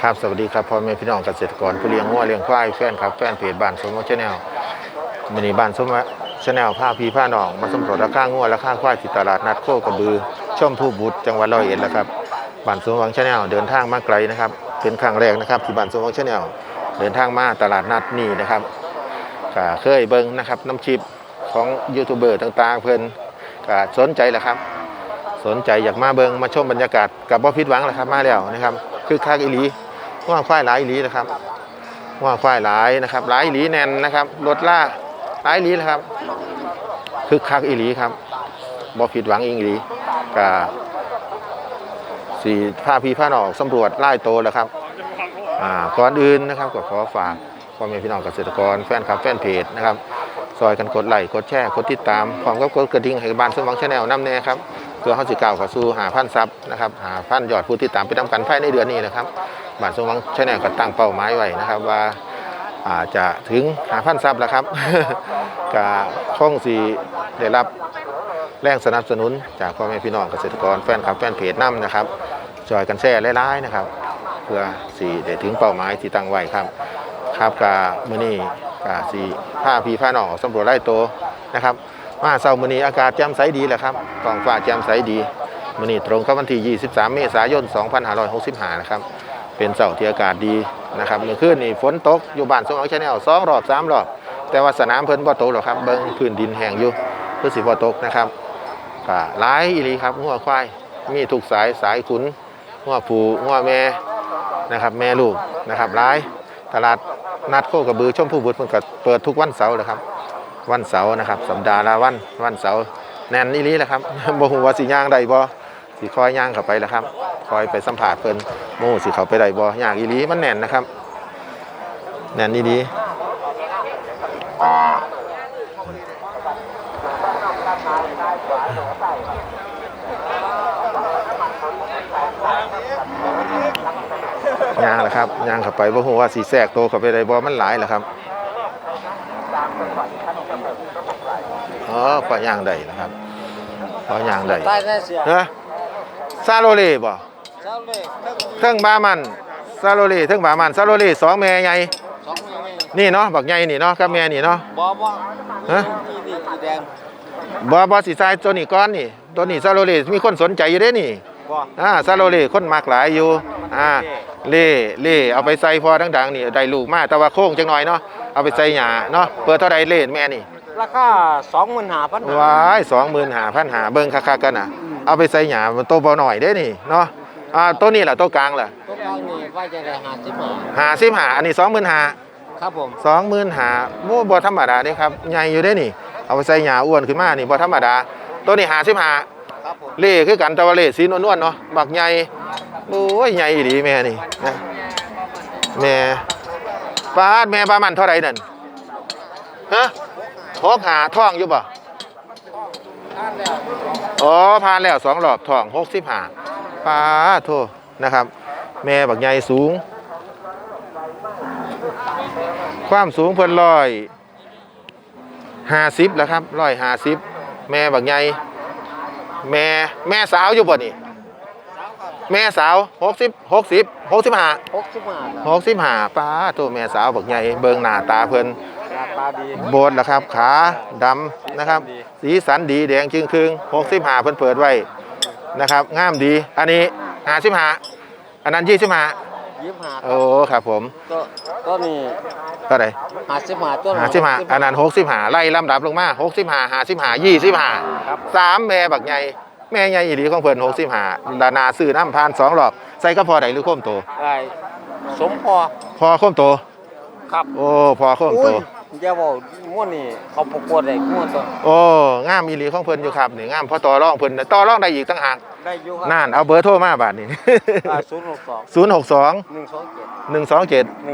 ครับสวัสดีครับพ่อแม่พี่น้องเกษตรกรผู้เลี้ยงวัวเลี้ยงควายแฟนครับแฟนเพจบ้านสมมติชแนลมินีบ้านสมมติชแนลผ้าพีผ้าหนอง มาสำรวจราคางัวราคาควายที่ตลาดนัดโคกระบือช่อมผู้บุตรจังหวัดร้อยเอ็ดแล้วครับบ้านสมวังชแนลเดินทางมาไกลนะครับเป็นครั้งแรกนะครับที่บ้านสมวังชแนลเดินทางมาตลาดนัดนี่นะครับก็เคยเบิ้งนะครับน้ำชิปของยูทูบเบอร์ต่างๆ เพิ่อนก็สนใจแหละครับ สนใจอยากมาเบิงมาชมบรรยากาศกับบ่ผิดหวังแหละครับมาแล้วนะครับคือคักอีลีว่าควายหลายอีลีนะครับว่าควายหลายนะครับหลายอีลีแน่นนะครับรถล่าหลายอีลีนะครับคือคักอีลีครับบ่ผิดหวังอีหลีกับสี่ผ้าพีผ้าหนออกสำรวจไล่โตแล้วครับอ่าก่อนอื่นนะครับก็ขอฝากพ่อแม่พี่น้องเกษตรกรแฟนคลับแฟนเพจนะครับซอยกันกดไลค์กดแชร์กดติดตามพร้อมกับกดกระดิ่งให้บ้านสมหวังชาแนลน้ำแน่ครับ เพื่อเขาสิก้าวเข้าสู่หาพันซับนะครับหาพันยอดผู้ที่ตามไปทำกันภายในเดือนนี้นะครับบานสมวังชแนลก็ตั้งเป้าหมายไว้นะครับว่าอาจจะถึงหาพันซับแล้วครับก็คงสีได้รับแรงสนับสนุนจากพ่อแม่พี่น้องเกษตรกรแฟนคลับแฟนเพจน้ำนะครับจอยกันแช่หลายๆนะครับ เพื่อสีได้ถึงเป้าหมายที่ตั้งไว้ครับ ครับกามื้อนี้กาสีผ้าพีผ้าหนองสำรวจไร่โตนะครับ มาเช้ามื้อนี้อากาศแจ่มใสดีแหละครับท้องฟ้าแจ่มใสดีมื้อนี้ตรงกับวันที่ 23 เมษายน 2565 นะครับ เป็นเสาร์ที่อากาศดีนะครับเมื่อคืนนี่ฝนตกอยู่บ้านสมองชาแนล2รอบ3รอบ แต่ว่าสนามเพิ่นบ่ตกหรอกครับเบิ่งพื้นดินแห้งอยู่เพื่อสิบ่ตกนะครับก็หลายอีหลีครับงัวควายมีทุกสายสายขุนงัวผูงัวแม่นะครับแม่ลูกนะครับหลายตลาดนัดโคกระบือชมพูบุตรมันก็เปิดทุกวันเสาร์เลยครับ วันเสาร์นะครับสัปดาห์ละวันวันเสาร์แน่นนี่ลีแหละครับบ่ฮู้ว่าสิย่างใดบ่สิคอยย่างเข้าไปแล้วครับ คอยไปสัมผัสเพิ่นโมสิเข้าไปได้บ่ย่างอีลีมันแน่นนะครับแน่นนี่ดีย่างแหละครับย่างเข้าไปบ่ฮู้ว่าสิแทรกโตเข้าไปได้บ่มันหลายแหละครับ อ๋อพอย่างใดนะครับพอย่างใดใต้ได้เสียเนอะซาโรเล่บ่เจ้าเล็กเทิงบามันซาโรเล่เทิงบามันซาโรเล่สองแม่ใหญ่สองมือนี่นี่เนาะบักใหญ่นี่เนาะกับแม่นี่เนาะบ่บ่ฮะอีนี่อีแดงบ่บ่สิใส่ตัวนี้ก่อนนี่ตัวนี้ซาโรเล่มีคนสนใจอยู่เด้นี่บ่อ่าซาโรเล่คนมักหลายอยู่อ่าเล่เล่เอาไปใส่พอดังๆนี่ได้ลูกมาแต่ว่าโค้งจังหน่อยเนาะเอาไปใส่หญ้าเนาะเปิดเท่าใดเล่แม่นี่ ราคาสองหมื่นห้าพันว้ายสองหมื่นหาพันหาเบิ่งคักๆกันน่ะ เอาไปใส่หญ้ามันโตบ่หน่อยเด้นี่เนาะอ่าตัวนี้ล่ะตัวกลางล่ะตัวกลางนี่ว่าจะได้ห้าสิบห้าหาสิบหาอันนี้สองหมื่นหาครับผมสองหมื่นหาโม่บ่ธรรมดาเด้ครับใหญ่อยู่ได้นี่ เอาไปใส่หญ้าอ้วนขึ้นมานี่บ่ธรรมดา ตัวนี้หาสิบหาครับผมเล่คือกันแต่ว่าเล่สีนวลๆเนาะบักใหญ่โอ้ยใหญ่อีหลีแม่นี่นะแม่ปาดแม่ปลามันเท่าไหร่นั่นฮะ หกหาท้องอยู่บ่อ๋อผ่านแล้วสองรอบท้องหกสิบหาปาโทนะครับ แม่บักใหญ่สูง ความสูงเพิ่นร้อยห้าสิบแล้วครับร้อยห้าสิบแม่บักใหญ่แม่แม่สาวอยู่บ่นี่แม่สาวหกสิบหกสิบหกสิบห้าหกสิบห้าหกสิบห้าป้าตัวแม่สาวบักใหญ่เบิงหน้าตาเพิ่นหน้าตาดีโบดแล้วครับ ขาดำนะครับ สีสันดีแดงจึงครึ่งหกสิบห้าเพิ่นเปิดไว้นะครับงามดี อันนี้ห้าสิบห้าอันนั้นยี่สิบห้ายี่สิบห้าโอ้ครับผมตัวตัวนี้เท่าไหร่ห้าสิบห้าตัวห้าสิบห้าอันนั้นหกสิบห้าไล่ลำดับลงมาหกสิบห้าห้าสิบห้ายี่สิบห้าครับสามแม่บักใหญ่แม่ใหญ่อีหลีของเพิ่นหกสิบห้าดานาซื้อน้ำพานสองรอบใส่กระพอใดหรือโค้มโตไอ้สมพอพอโค้มโตครับ โอ้พอโค้มอุ้โตย อย่าบอกม้วนนี่เขาประกวดได้ม้วนตัวโอ้งามอีหลีของเพิ่นอยู่ครับนี่งามพอต่อรองเพิ่นต่อรองได้อีกตั้งหากได้อยู่ครับนั่นเอาเบอร์โทรมาบาทนี่ศูนย์หกสอง062 หนึ่งสองเจ็ด127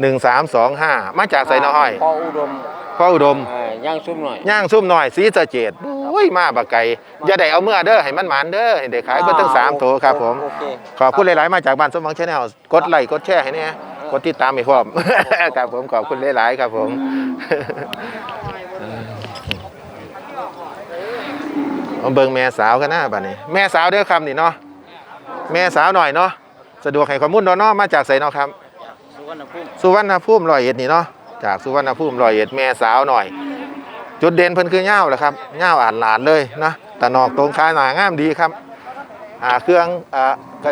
หนึ่งสามสองห้า1325 มาจากไสน้อยพออุดมพ่ออุดม เอ่อย่างซุ่มหน่อย ย่างซุ่มหน่อยสีสะเจดอุ้ยมาบักไก่อย่าได้เอาเมื่อเด้อให้มันหมานเด้อให้ได้ขายเบิดทั้งสามโถครับผม โอเค ขอบคุณหลาย ๆ มาจากบ้านสมหวังชาแนลกดไลค์กดแชร์ให้เนี่ยก ดติดตามให้พร้อม ครับผมขอบคุณหลายๆครับผมมาเบิ่งแม่สาวกันนะบัดนี้ แม่สาวเด้อคำนี่เนาะแม่สาวหน่อยเนาะสะดวกให้ข้อมูลเนาะเนาะมาจากไสเนาะครับ สุวรรณภูมิสุวรรณภูมิร้อยเอ็ดนี่เนาะจากสุวรรณภูมิร้อยเอ็ดแม่สาวหน่อย จุดเด่นเพิ่นคือเง่าแหละครับเง่าอ่านหลานเลยนะตะนอกตรงขาหนางามดีครับอ่าเครื่องอ่ากระ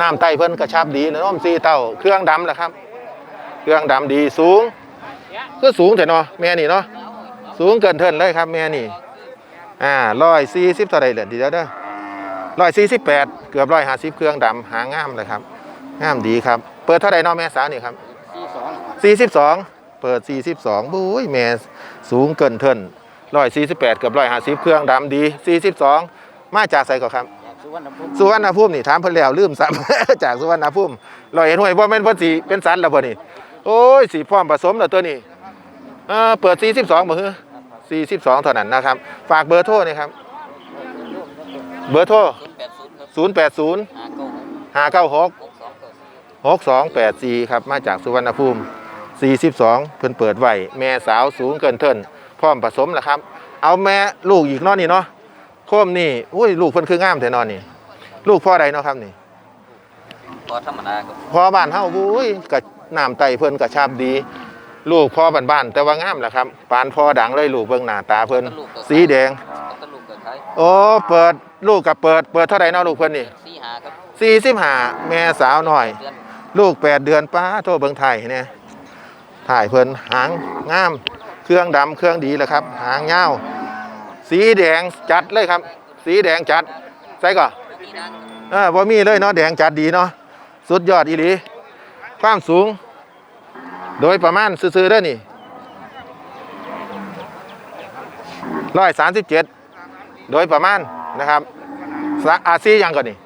น้ำไตเพิ่นกระชับดีนะน้อมซีเต้าเครื่องดำแหละครับ เครื่องดำดีสูงคือสูงแต่เนาะแม่นี่เนาะสูงเกินเทินเลยครับ แม่นี่อ่าร้อยสี่สิบเท่าไรเหลือดีแล้วเด้อร้อยสี่สิบแปดเกือบร้อยห้าสิบเครื่องดำหางามเลยครับงามดีครับ เปิดเท่าไรเนาะแม่สาวนี่ครับสี่สิบสองเปิด42บุ้ยแม่สูงเกินเทิน148เกือบ150เครื่องดำดี42มาจากไสก่อนครับ สุวรรณภูมิสุวรรณภูมินี่ถามเพิ่นแล้วลืมซ้ำ จากสุวรรณภูมิลอยเห็นห้วยบ่แม่นเพิ่นสิเป็นสันแล้วบ่นี่โอ้ยสิพร้อมผสมแล้วตัวนี้เออเปิด 42บ่ฮือ42เท่านั้นนะครับ ฝากเบอร์โทรนี่ครับ เบอร์โทรศูนย์แปดศูนย์ครั080บห้าเก้าหก596หกสองเก้าสี่6284 ครับ มาจากสุวรรณภูมิ 42 เพิ่นเปิดไว้แม่สาวสูงเกินเทินพร้อมผสมแล้วครับ เอาแม่ลูกอีกเนาะนี่เนาะ โคมนี่อุ้ยลูกเพิ่นคืองามแท้เนอนนี่ ลูกพ่อใดเนาะครับนี่พอธรรมดาครับพ่อบ้านเฮาอุ้ยกะน้ำไตเพิ่นกระชาบดี ลูกพ่อบ้านๆแต่ว่างามแหละครับปานพ่อดังเลยลูกเบิ่งหน้าตาเพิ่นสีแดงตะลุกกับไทยโอ้เปิดลูกกับเปิด เปิดเท่าใดเนาะลูกเพิ่นนี่สี่หาครับ45แม่สาวหน่อยเดือนลูกแปดเดือนป้าโทษเบิงไทยเนี่ยถ่ายเพิ่นหางงาม เครื่องดำเครื่องดีแหละครับ หางเงาว สีแดงจัดเลยครับ สีแดงจัดใส่ก่อนมีนางเออบ่มีเลยเนาะแดงจัดดีเนาะสุดยอดอีหลีความสูง โดยประมาณซื่อๆเด้อนี่ร้อยสามสิบเจ็ดโดยประมาณนะครับสะอาซียังก่อนนี่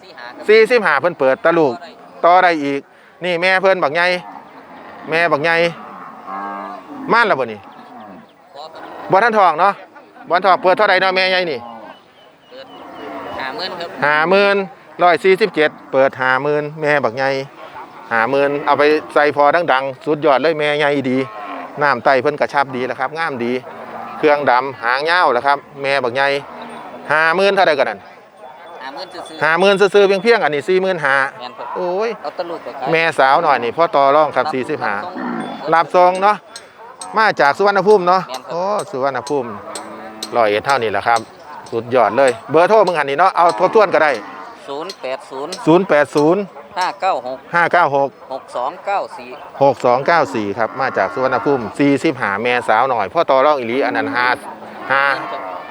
สี่หาครับสี่สิบห้าเพิ่นเปิดตะลูกต่อได้อีก นี่แม่เพิ่นบักใหญ่แม่บักใหญ่ม่านแล้วบ่นี่พอครับบ่ทันทองเนาะ บ่ทันทองเปิดเท่าใดเนาะแม่ใหญ่นี่เปิดหาเงินครับห้าหมื่นร้อยสี่สิบเจ็ดเปิดห้าหมื่นแม่บักใหญ่ห้าหมื่นเอาไปใส่พอดังๆสุดยอดเลยแม่ใหญ่ดีน้ำไตเพิ่นกระชับดีแล้วครับงามดี เครื่องดำหางยาวแล้วครับ แม่บักใหญ่ห้าหมื่นเท่าใดกันนั่นหาเงินซื้อห้าหมื่นซื่อๆเพียงๆอันนี้สี่หมื่นห้าๆแม่นครับโอ้ยเอาตะลุกกับไทยแม่สาวหน่อยนี่พ่อต่อรองครับสี่สิบห้ารับทรงเนาะมาจากสุวรรณภูมิเนาะแม่นครับโอ้สุวรรณภูมิ ร้อยเอ็ดเท่านี้แหละครับ สุดยอดเลย เบอร์โทรมึงหันนี่เนาะ เอาทบทวนก็ได้ ศูนย์แปดศูนย์0 8 0 ห้าเก้าหก5 9 6 หกสองเก้าสี่ 6 2 9 4 ครับ มาจากสุวรรณภูมิ40หาแม่สาวหน่อยพ่อต่อรองอีหลีอันนั้นหาหา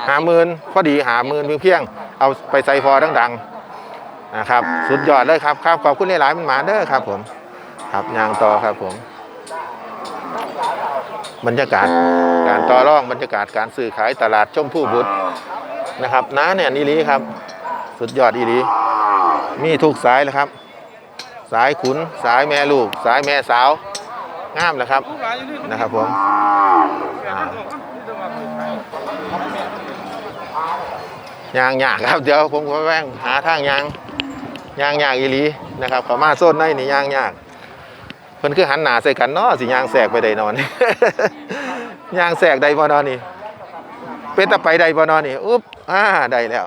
หาหมื่นพอดีหาหมื่นเพียงเพียงๆเอาไปใส่พอดังๆนะครับ สุดยอดเลยครับครับขอบคุณหลายๆมันหมาเด้อครับผม ครับยางต่อครับผม บรรยากาศการต่อรองบรรยากาศการซื้อขายตลาดชมพู่บุตรนะครับน้าเนี่ยนี่ลีครับ สุดยอดอีลีมีทุกสายเลยครับ สายขุนสายแม่ลูก สายแม่สาวงามเลยครับนะครับผมยางยากครับเดี๋ยวผมก็แว่งหาทางยางยางยากอีหลีนะครับขามาโซนในนี่ยางยาก พิ่นคือหันหน้าใส่กันเนาะสิย่างแสกไปได้นอนย่างแสกได้บ่นอนนี่เป็นตะไปได้บ่นอนนี่อุ๊บอ่าได้แล้ว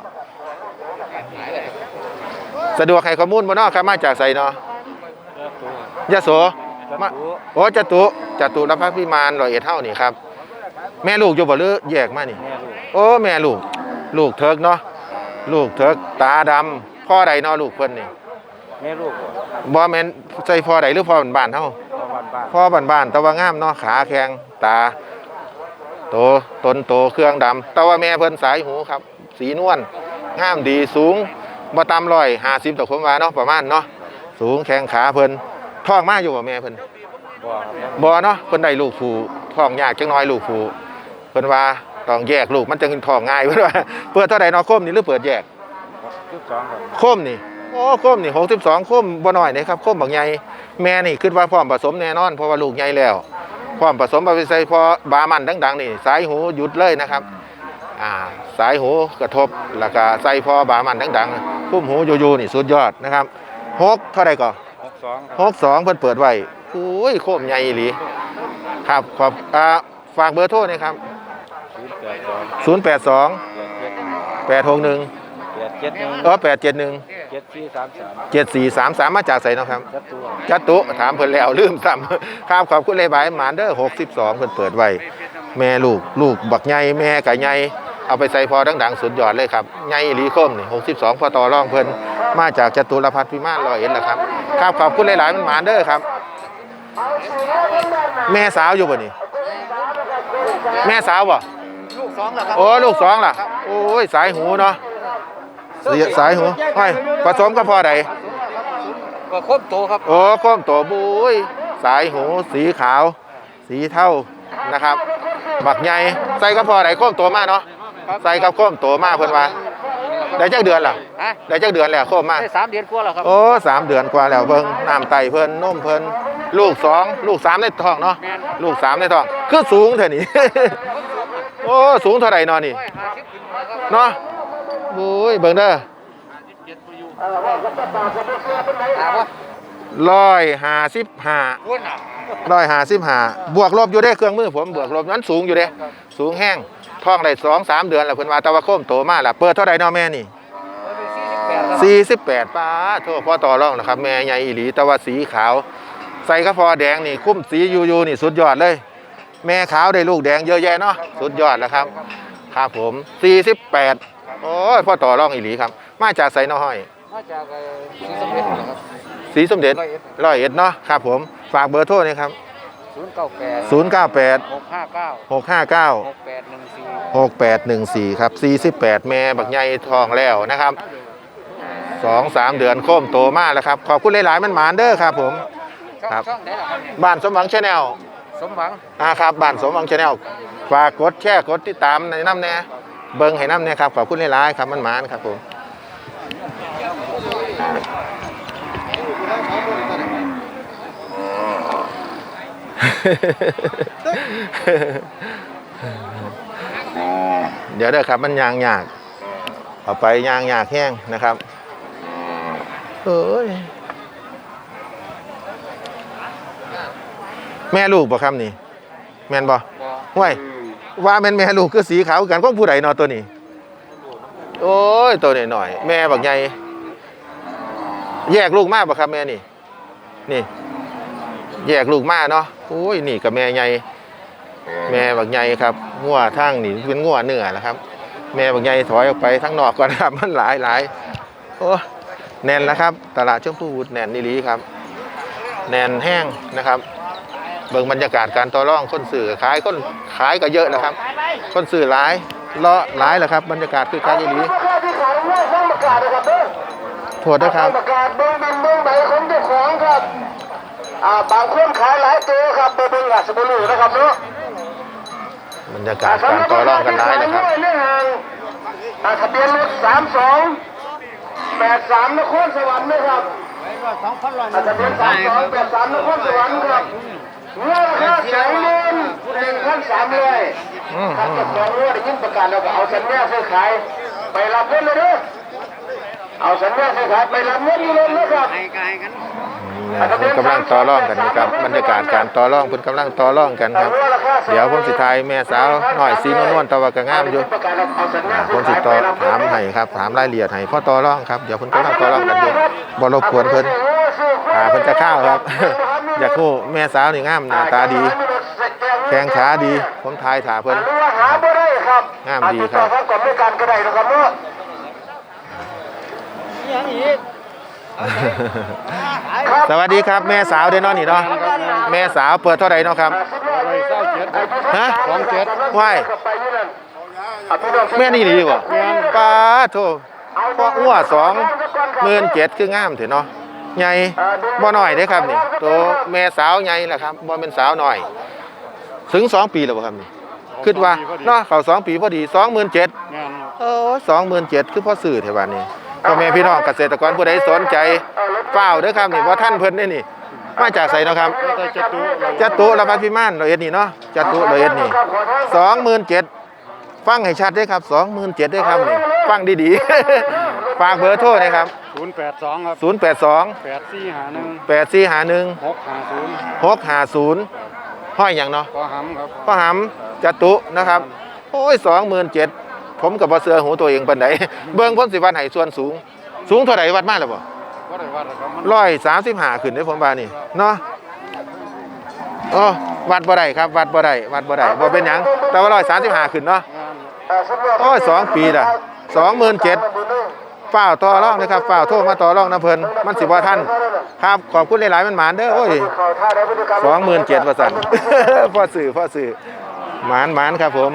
สะดวกให้ข้อมูลบ่เนาะครับมาจากไสเนาะยะโสมาโอ้จตุจตุรพักษ์พิมานร้อยเอ็ดเท่านี่ครับ แม่ลูกอยู่บ่หรือแยกมานี่แม่ลูกโอ้แม่ลูก ลูกเถิกเนาะลูกเถิกตาดำพ่อใดเนาะลูกเพิ่นนี่ แม่ลูกบ่แม่นใส่พ่อใดหรือพ่อบ้านๆเฮาพ่อบ้านบ้านพ่อบ้านๆแต่ว่างามเนาะขาแข็งตาโตตนโตเครื่องดำแต่ว่าแม่เพิ่นสายหูครับ สีนวลงามดีสูงบ่ต่ำร้อยห้าสิบต่อผมว่าเนาะประมาณเนาะสูงแข้งขาเพิ่นท้องมาอยู่บ่แม่เพิ่นบ่ครับบ่เนาะเพิ่นได้ลูกผู้ท้องยากจังน้อยลูกผู้เพิ่นว่าต้องแยกลูกมันจึงท้องง่ายเพิ่นว่าเปิดเท่าใดเนาะโคมนี่หรือเปิดแยก สิบสองครับ โคมนี่โอ้โคมนี่62โคมบ่น้อยนะครับโคมบักใหญ่แม่นี่คิดว่าพร้อมผสมแน่นอนเพราะว่าลูกใหญ่แล้วพร้อมผสมเอาไปใส่พอบามันดังๆนี่สายหูหยุดเลยนะครับอ่าสายหูกระทบแล้วก็ใส่พอบามันดังๆพุ่มหูอยู่ๆนี่สุดยอดนะครับหกเท่าไรก่อนหกสองครับหกสองเพิ่นเปิดไว้อุ้ยโคมใหญ่อีหลีครับขอบอ่าฝากเบอร์โทรหนะครับศูนย์แปดสอง082แปดเจ็ด861แปดเจ็ดจ็ดหนึ่งเออแปดเจ็ดหนึ่งเจ็ดสี่สามสามเจ็ดสี่สามสามมาจากไสเนาะครับ จัดตัวจัตุถามเพิ่นแล้วลืมซ้ำครับขอบคุณเลยบายหมานเด้อหกสิบสองเพิ่นเปิดไว้ แม่ลูกลูกบักใหญ่แม่กะใหญ่เอาไปใส่พอดังๆสุดยอดเลยครับใหญ่อีหลีคมนี่หกสิบสองพอต่อรองเพิ่นมาจากจตุรพัฒน์พิมานร้อยเอ็ดแหละครับครับขอบคุณหลายๆมันหมานเด้อครับ แม่สาวอยู่บ่นี่แม่สาวบ่ลูกสองเหรอครับโอ้ลูกสองล่ะโอ้ยสายหูเนาะ เสียสายหูห้อยผสมกับพ่อใดก็ครบโตครับโอ้ก้มตัวบุ้ยสายหูสีขาว สีเท่านะครับบักใหญ่ใส่กับพ่อใดก้มตัวมากเนาะใส่กับก้มตัวมากเพิ่นว่าได้จักเดือนล่ะฮะได้จักเดือนแล้วโค้มมากได้สามเดือนกว่าแล้วครับโอ้สามเดือนกว่าแล้วเบิ่งน้ำไตเพิ่นนมเพิ่นลูกสองลูกสามในท้องเนาะลูกสามในท้องคือสูงเท่านี้โอ้สูงเท่าไหร่เนาะนี่ร้อยห้าสิบขึ้นมาครับเนาะ บุ้ยเบิ่งเด้อถามว่าร้อยห้าสิบห้าร้อยห้าสิบห้าบวกลบอยู่ได้เครื่องมือผมบวกลบนั้นสูงอยู่เด้สูงแห้งท้องได้สองสามเดือนแล้วเพิ่นว่าตะว่าโค้มโตมาล่ะเปิดเท่าใดเนาะแม่นี่สี่สิบแปดป้าโทษพ่อต่อรองนะครับแม่ใหญ่อีหลีต่ว่าสีขาว ใส่กระพอแดงนี่คุ้มสียูยูนี่สุดยอดเลย แม่ขาวได้ลูกแดงเยอะแยะเนาะสุดยอดแล้วครับ ครับผม48 โอ้ยพ่อต่อรองอีหลีครับ มาจากไสน้อยมาจากเอ่อสีสมเด็จนะครับ สีสมเด็จร้อยเอ็ดร้อยเอ็ดเนาะครับผมฝากเบอร์โทรนี่ครับ ศูนย์เก้าแปด098 หกห้าเก้า659หกแปดหนึ่งสี่6814 ครับ 48 แม่บักใหญ่ทองแล้วนะครับ 2 3 เดือนโค้มโตมากแล้วครับ ขอบคุณหลาย ๆ มันหมานเด้อครับผม ช่องครับ ช่องไหนล่ะครับ บ้านสมหวังชาแนลสมหวัง อ่าครับบ้านสมหวังชาแนลฝากกดแชร์กดติดตามในน้ำแน่ เบิ้งให้น้ำแน่ครับขอบคุณหลายๆครับมันหมานครับผมเดี๋ยวเด้อครับมันยางยากเอาไปยางยากแห้งนะครับเอ้ยแม่ลูกบ่ครับนี่ แม่นบ่บ่ห้วย ว่าแม่นแม่ลูกคือสีขาวกันของผู้ใดเนอตัวนี้ โอ้ยตัวนี้หน่อย แม่บักใหญ่แยกลูกมาบ่ครับแม่นี่ นี่ แยกลูกมาเนาะโอ้ยนี่กับแม่ใหญ่แม่บักใหญ่ครับงัวทางนี่เป็นงัวเนื้อนะครับ แม่บักใหญ่ถอยออกไปทั้งนอกก่อนครับมันหลายหลายโอ้แน่นแล้วครับ ตลาดชมพูวุฒแน่นนี่ลีครับ แน่นแห้งนะครับ เบิ่งบรรยากาศการต่อรองคนสื่อขายคนขายก็เยอะนะครับ คนสื่อหลายเลาะหลายแหละครับ บรรยากาศคือการยี่ลีโทษนะครับประกาศเบิ้งบินเบิ้งใบของเจ้าของครับอ่าบางคนขายหลายตัวครับเบิ้งอาจจะบ่รู้นะครับเนาะบรรยากาศการต่อรองกันหลายนะครับเรื่องห่างอ่าทะเบียนรถสามสองแปดสามนครสวรรค์นะครับอ่าทะเบียนสามสองแปดสามนครสวรรค์ครับ เงื่อนค่าแสนเงินหนึ่งพันสามร้อยอืมถ้าเจ้าของรู้ได้ยินประกาศแล้วก็เอาสัญญาซื้อขายไปรับเงินเลยเด้อเอาสัญญาซื้อขายไปรับเงินอยู่เลยนะครับให้กายกันนะเพิ่นกำลังต่อรองกันนี่ครับบรรยากาศการต่อรองเพิ่นกำลังต่อรองกันครับ เดี๋ยวผมสิทายแม่สาวน้อยสีนวลๆแตะว่าก็งามอยู่อ่าผมสิต่อถามให้ครับถามรายละเอียดให้พ่อต่อรองครับเดี๋ยวเพิ่นกำลังต่อรองกันอยู่บ่รบกวนเพิ่นอ่าเพิ่นจะเข้าครับ อยากฮู้แม่สาวนี่งามหน้าตาดี แข้งขาดี ผมทายถาเพิ่นหรือว่าหาบ่ได้ครับงามดีครับอาจจะต้องกดด้วยกันก็ได้นะครับเนาะยังอีกสวัสดีครับแม่สาวเด้อเนาะนี่เนาะแม่สาวเปิดเท่าไหร่เนาะครับฮะสองเจ็ดว่ายแม่นี่ดีบ่ป้าโทพ่ออ้วสองหมื่นเจ็ดคืองามเถอะเนาะ ใหญ่บ่น้อยเด้อครับนี่ตัวแม่สาวใหญ่แหละครับบ่เป็นสาวน้อย ถึงสองปีแล้วบ่ครับนี่คิดว่าเนาะเขาสองปีพอดีสองหมื่นเจ็ดงานเออสองหมื่นเจ็ดคือพ่อสื่อเทวันนี้พ่อแม่พี่น้องเกษตรกรผู้ใดสนใจเฝ้าวเด้อครับนี่ว่าท่านเพิ่นนี่นี่มาจากไสเนาะครับจะตุจัตุรพัฒน์พิมานร้อยเอ็ดนี่เนาะจัตุร้อยเอ็ดนี่สองหมื่นเจ็ด ฟังให้ชัดเด้อครับสองหมื่นเจ็ดด้อครับนี่ฟังดีๆ ฝากเบอร์โทรนะครับศูนย์แปดสองครับศูนย์แปดสองแปดสี่หาหนึ่งแปดสี่หาหนึ่งหกหาศูนย์หกหาศูนย์ห้อยอย่างเนาะก็หำครับพ่อหำจัตุนะครับ โอ้ยสองหมื่นเจ็ดผมกับบ่เสือหูตัวเองปานใดเบิ่งผมสิวัดให้ส่วนสูง สูงเท่าใดวัดมาแล้วบ่ก็ได้ว่าครับมันร้อยสามสิบห้าขึ้นได้ผมว่านี่เนาะโอ้วัดบ่ได้ครับ วัดบ่ได้วัดบ่ได้บ่เป็นหยังแต่ว่าร้อยสามสิบห้าขึ้นเนาะ โอ้ยสองปีละสองหมื่นเจ็ดฝ้าวต่อรองนะครับฝ้าวโทรมาต่อรองนะเพิ่นมันสิบ่ท่านครับขอบคุณหลายๆมันหมานเด้อโอ้ยสองหมื่นเจ็ดว่าสั่นพ่อสื่อพ่อสื่อหมานหมานครับผม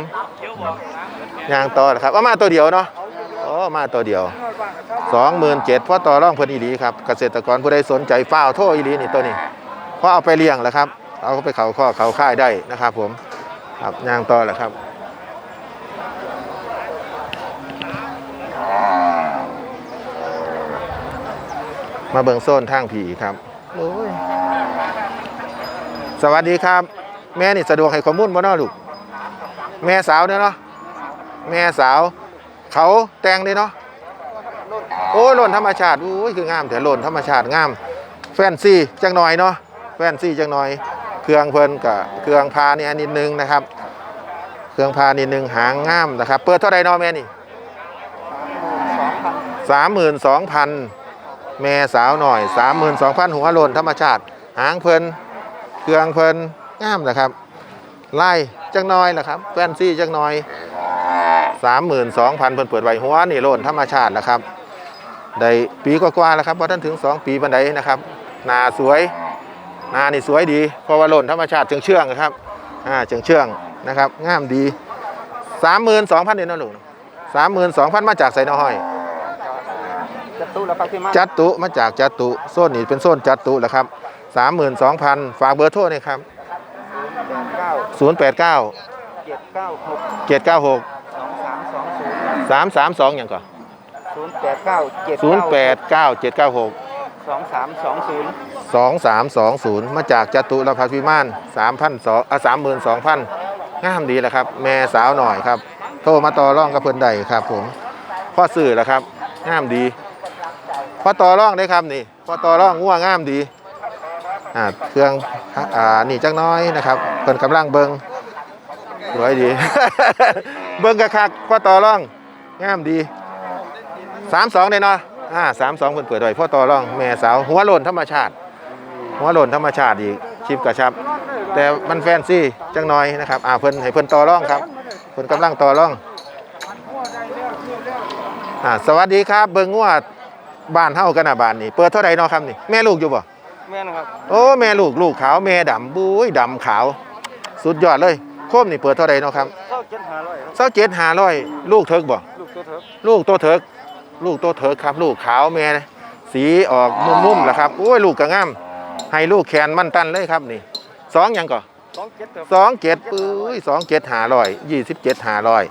ยางต่อนะครับเอามาตัวเดียวเนาะโอ้มาตัวเดียวสองหมื่นเจ็ดพ่อต่อรองเพิ่นอีหลีครับเกษตรกรผู้ใดสนใจฝ้าวโทรอีหลีนี่ตัวนี้เพราะเอาไปเลี้ยงแล้วครับ เอาไปเขาข้อเขาค่ายได้นะครับ ผมครับยางต่อแหละครับ มาเบิ่งโซนทางผีครับโอ้ยสวัสดีครับ แม่นี่สะดวกให้ข้อมูลบ่เนาะลูกแม่สาวเนี่ยเนาะแม่สาว เขาแต่งเด้เนาะโอ้ยหล่นธรรมชาติอุ้ยคืองามแต่หล่นธรรมชาติงาม แฟนซีจังหน่อยเนาะแฟนซีจังหน่อย เครื่องเพิ่นกับเครื่องพาเนี่ยนิดนึงนะครับ เครื่องพานิดนึงหางงามนะครับ เปิดเท่าใดเนาะแม่นี่สามหมื่นสองพัน แม่สาวหน่อย 32,000หัวโลนธรรมชาติ หางเพลินเครื่องเพลินงามนะครับไล่จังน้อยนะครับ แฟนซี่จังน้อย 32,000เพิ่นเปิดไว้หัวนี่โลนธรรมชาตินะครับได้ปีกว่าๆแล้วครับพอท่านถึง 2 ปีบันไดนะครับหนาสวยหนานี่สวยดีเพราะว่าโลนธรรมชาติเชิงเชื่องนะครับอ่าเชิงเชื่องนะครับงามดี 32,000เดนเนาะลูก32,000 มาจากไสน้อย จะตู้แล้วครับพี่มาจัดตุมาจากจัดตุโซนนี้เป็นโซนจัดตุแหละครับ32,000ฝากเบอร์โทรหน่อยครับเก้า089เจ็ดเก้าหก796สองสามสองศูนย์332อย่างก่อนศูนย์แปดเก้าเจ็ด089 796สองสามสองศูนย์2320มาจากจัตุรพัฒน์พิมาน3,200อะ32,000งามดีแหละครับ แม่สาวหน่อยครับ โทรมาต่อร่องกับเพิ่นได้ครับผมพ่อสื่อแหละครับงามดี พ่อต่อร่องได้ครับนี่พ่อต่อร่องง่วงามดีอ่าเครื่องอ่านี่จักน้อยนะครับเพิ่นกำลังเบิงสวยดี เบิงกระคักพ่อต่อร่องงามดี32ได้เนาะอ่า32เพิ่นเปิดไว้พ่อต่อร่องแม่สาวหัวโลนธรรมชาติ หัวโลนธรรมชาติอีกชิปกระชับ แต่มันแฟนซีจังน้อยนะครับอ่าเพิ่นให้เพิ่นต่อร่องครับเพิ่นกำลังต่อร่องอ่าสวัสดีครับ เบิงงวด บ้านเฮากันนะบ้านนี่เปิดเท่าไหร่เนาะครับนี่แม่ลูกอยู่บ่แม่นะครับโอ้แม่ลูกลูกขาวแม่ดำบุ้ยดำขาว สุดยอดเลยโคมนี่เปิดเท่าไหร่เนาะครับเข้าเจ็ดห้าร้อยครับเศร้าเจ็ดหาร้อยลูกเถิกบ่ลูกตัวเถอะลูกโตเถิกลูกโตเถิกครับ ลูกขาวแม่สีออกมุมๆแหละครับโอ้ยลูกก็งามให้ลูกแขนมันตันเลยครับนี่สองหยังก่อสองเจ็ดเถอะสองเจ็ดปุ้ยสองเจ็ดหาร้อยยี่สิบเจ็ดหาร้อย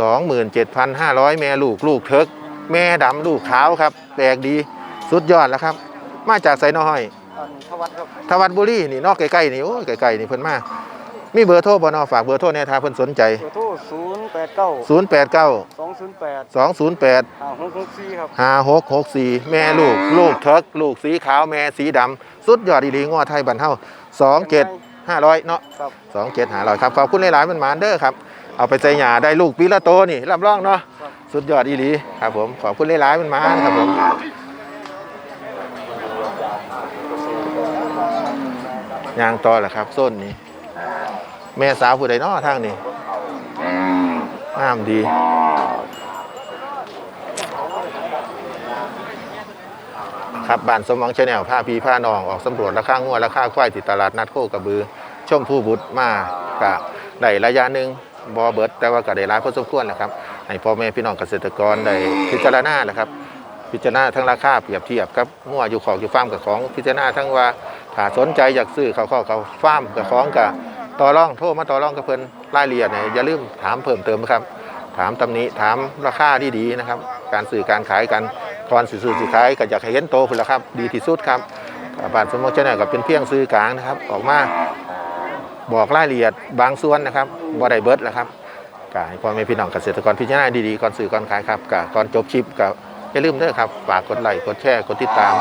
สองหมื่นเจ็ดพันห้าร้อยแม่ลูกลูกเถิก แม่ดำลูกขาวครับแปลกดีสุดยอดแล้วครับ มาจากไซน้อยอันทวัดครับทวัดบุรีนี่นอกใกล้ๆนี่โอ้ยใกล้ๆนี่เพิ่นมามีเบอร์โทรบ่เนอฝากเบอร์โทรเนี่ยถ้าเพิ่นสนใจตัวโทรศูนย์แปดเก้า089สองศูนย์แปด208ห้าหกหกสี่ครับ5664 แม่ลูก ลูกเทิกลูกสีขาวแม่สีดำสุดยอดอีหลีงัวไทยบันเฮา27 500 เนาะครับ27 500 ครับ ขอบคุณหลายๆมันหมานเด้อครับ เอาไปใส่หญ้าได้ลูกปีละโตนี่รับรองเนาะ สุดยอดอีหลีครับผมขอบคุณหลายๆมันมานครับผมยางต่อแหละครับส้นนี้แม่สาวผู้ใดนาะทางนี้งามดี ครับบ้านสมวังชาแนลผ้าพีผ้านองออกสำรวจราคางัวราคาควายที่ตลาดนัดโคกระบือชมผู้บุตรมากะได้ระยะหนึ่งบอเบิดแต่ว่าก็ได้ร้ายพอสมควรแหละครับ ให้พ่อแม่พี่น้องเกษตรกรได้พิจารณาแหละครับ พิจารณาทั้งราคาเปรียบเทียบกับงัวอยู่ของอยู่ฟาร์มกับของพิจารณาทั้งว่าถ้าสนใจอยากซื้อเขาข้อเขาฟาร์มกับของกับต่อรองโทรมาต่อรองกับเพิ่นรายละเอียดเนี่ยอย่าลืมถามเพิ่มเติมนะครับ ถามตำหนิถามราคาดีๆนะครับ การสื่อการขายกันก่อนสื่อสื่อขายก็อยากให้เห็นโตพุ่นละครับ ดีที่สุดครับบ้านสมมติเจ้าเนี่ก็เป็นเพียงซื้อกลางนะครับ ออกมาบอกรายละเอียดบางส่วนนะครับบ่ได้เบิดแหละครับ ก็ให้พ่อแม่พี่น้องเกษตรกรพิจารณาดีๆก่อนสื่อก่อนขายครับก็ก่อนจบคลิปก็อย่าลืมเด้อครับฝากกดไลค์กดแชร์กดติดตาม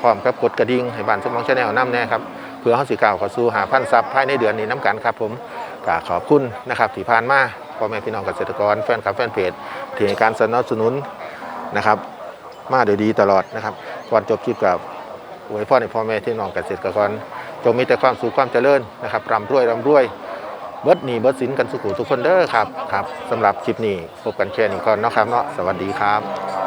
พร้อมกับกดกระดิ่งให้บ้านสมองชาแนลนำแน่ครับเพื่อเขาสิก้าวข้าสู่หาพันซับภายในเดือนนี้น้ำกันครับผมก็ขอบคุณนะครับที่ผ่านมาพ่อแม่พี่น้องเกษตรกรแฟนคลับแฟนเพจที่ให้การสนับสนุนนะครับมาโดยดีตลอดนะครับก่อนจบคลิปกับอวยพรให้พ่อแม่พี่น้องเกษตรกรจงมีแต่ความสุขความเจริญนะครับร่ำรวยร่ำรวย เบิดหนีเบิร์ดสินกันสุขุทุกคนเด้อครับครับสำหรับคลิปนี้พบกันแค่นี้ก่อนเนาะครับเนาะสวัสดีครับ